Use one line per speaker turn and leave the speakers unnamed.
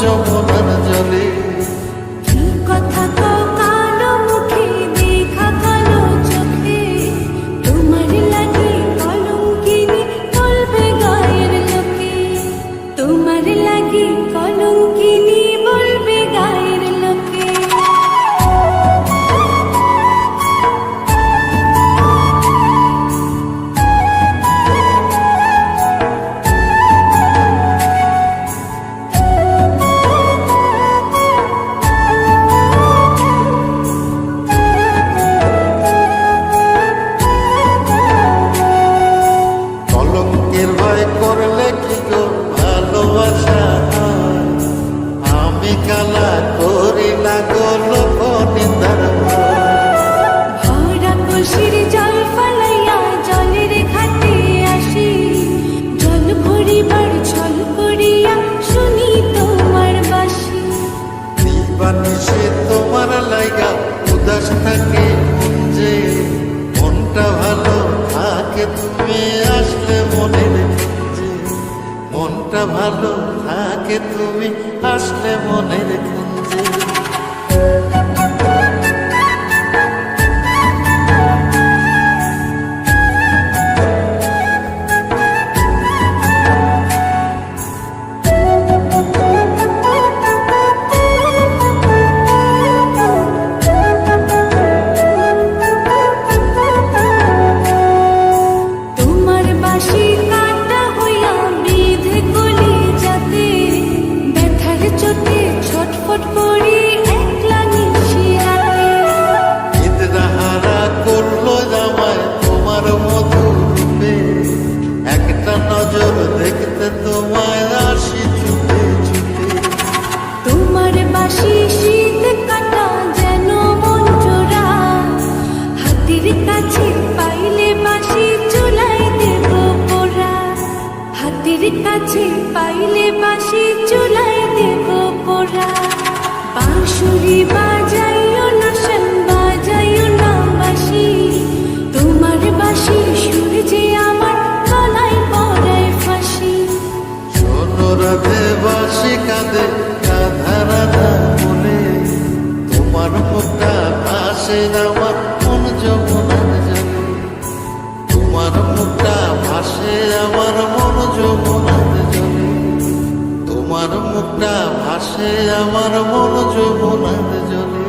যৌবনের জলে।
মন যে মনটা ভালো থাকে, তুমি আসলে মনের যে মনটা ভালো থাকে, তুমি আসলে কুঞ্জে
তোমার কাছে পাইলে বাসি চুলাই দেব পোড়া। বাঁশুরি বাজাইও না শান বাজাইও না বাসি তোমার বাসি সুর যে আমার গলায় পড়ায় ফাঁসি।
শোনো রাধে বাসি কাঁদে রাধা রাধা বলে তোমার মুখটা ভাসে আমার তোমার মুখটা ভাসে আমার মন যমুনার